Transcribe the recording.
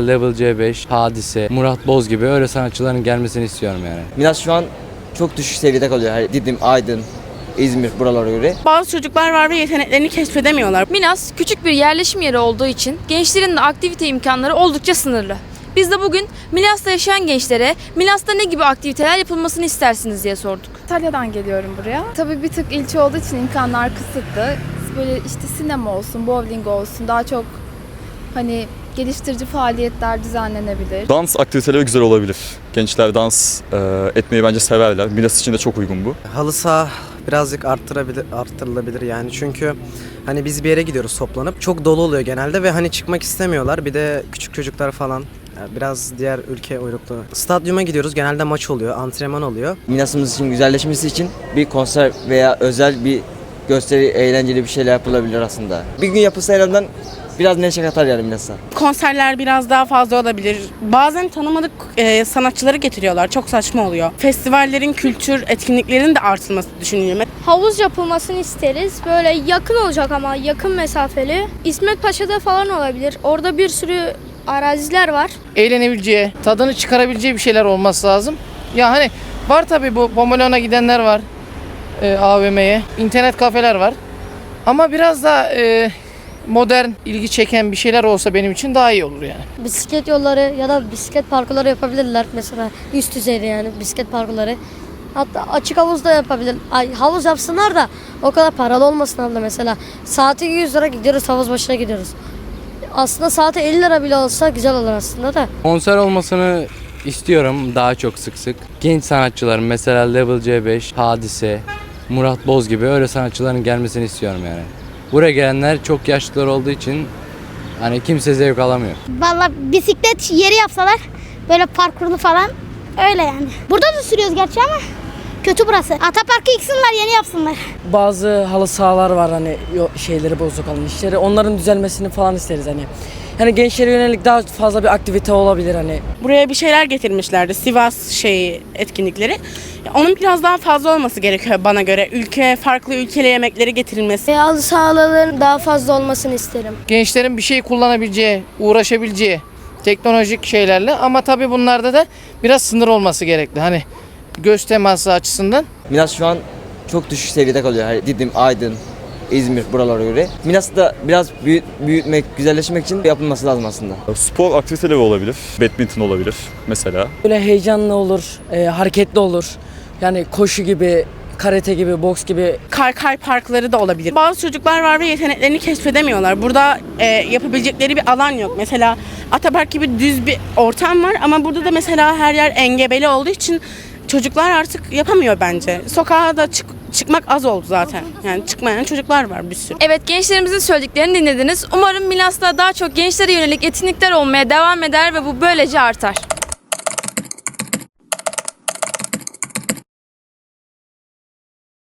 Level C5, Hadise, Murat Boz gibi öyle sanatçıların gelmesini istiyorum yani. Milas şu an çok düşük seviyede kalıyor. Hani Didim, Aydın, İzmir buralara göre. Bazı çocuklar var ve yeteneklerini keşfedemiyorlar. Milas küçük bir yerleşim yeri olduğu için gençlerin de aktivite imkanları oldukça sınırlı. Biz de bugün Milas'ta yaşayan gençlere Milas'ta ne gibi aktiviteler yapılmasını istersiniz diye sorduk. Antalya'dan geliyorum buraya. Tabii bir tık ilçe olduğu için imkanlar kısıtlı. Böyle işte sinema olsun, bowling olsun daha çok hani geliştirici faaliyetler düzenlenebilir. Dans aktiviteleri güzel olabilir. Gençler dans e, etmeyi bence severler. Milas için de çok uygun bu. Halı saha birazcık arttırabilir, arttırılabilir yani çünkü hani biz bir yere gidiyoruz toplanıp çok dolu oluyor genelde ve hani çıkmak istemiyorlar bir de küçük çocuklar falan yani biraz diğer ülke uyruklu. Stadyuma gidiyoruz genelde maç oluyor, antrenman oluyor. Milas'ımız için güzelleşmesi için bir konser veya özel bir gösteri, eğlenceli bir şeyler yapılabilir aslında. Bir gün yapılsa en azından biraz neşe katar yani Milas'a. Konserler biraz daha fazla olabilir. Bazen tanımadık e, sanatçıları getiriyorlar. Çok saçma oluyor. Festivallerin, kültür etkinliklerinin de artılması düşünülüyor. havuz yapılmasını isteriz. Böyle yakın olacak ama yakın mesafeli. İsmet Paşa'da falan olabilir. Orada bir sürü araziler var. eğlenebileceği, tadını çıkarabileceği bir şeyler olması lazım. Ya hani var tabii bu Pomolon'a gidenler var e, AVM'ye. internet kafeler var. Ama biraz da e, modern, ilgi çeken bir şeyler olsa benim için daha iyi olur yani. Bisiklet yolları ya da bisiklet parkurları yapabilirler mesela üst düzeyde yani bisiklet parkurları. Hatta açık havuz da yapabilir. Ay, havuz yapsınlar da o kadar paralı olmasın abla mesela. Saati 100 lira gidiyoruz havuz başına gidiyoruz. Aslında saati 50 lira bile olsa güzel olur aslında da. Konser olmasını istiyorum daha çok sık sık. Genç sanatçıların mesela Level C5, Hadise, Murat Boz gibi öyle sanatçıların gelmesini istiyorum yani. Buraya gelenler çok yaşlılar olduğu için hani kimse zevk alamıyor. Valla bisiklet yeri yapsalar böyle parkurlu falan öyle yani. Burada da sürüyoruz gerçi ama kötü burası. Ataparkı yıksınlar yeni yapsınlar. bazı halı sahalar var hani şeyleri bozuk olan işleri. Onların düzelmesini falan isteriz hani. Yani gençlere yönelik daha fazla bir aktivite olabilir hani. Buraya bir şeyler getirmişlerdi. Sivas şeyi etkinlikleri. Onun biraz daha fazla olması gerekiyor bana göre. Ülke, farklı ülkeli yemekleri getirilmesi. Halı sahaların daha fazla olmasını isterim. Gençlerin bir şey kullanabileceği, uğraşabileceği teknolojik şeylerle ama tabii bunlarda da biraz sınır olması gerekli. Hani göz teması açısından. Milas şu an çok düşük seviyede kalıyor. Hani Didim, Aydın, İzmir buralara göre. Milas'ı da biraz büyüt, büyütmek, güzelleşmek için yapılması lazım aslında. Spor aktiviteleri olabilir. Badminton olabilir mesela. Böyle heyecanlı olur, e, hareketli olur. Yani koşu gibi, karate gibi, boks gibi Kaykay parkları da olabilir. Bazı çocuklar var ve yeteneklerini keşfedemiyorlar. Burada e, yapabilecekleri bir alan yok. Mesela Atapark gibi düz bir ortam var ama burada da mesela her yer engebeli olduğu için çocuklar artık yapamıyor bence. Sokağa da çık- çıkmak az oldu zaten. Yani çıkmayan çocuklar var bir sürü. Evet gençlerimizin söylediklerini dinlediniz. Umarım Milas'ta daha çok gençlere yönelik etkinlikler olmaya devam eder ve bu böylece artar.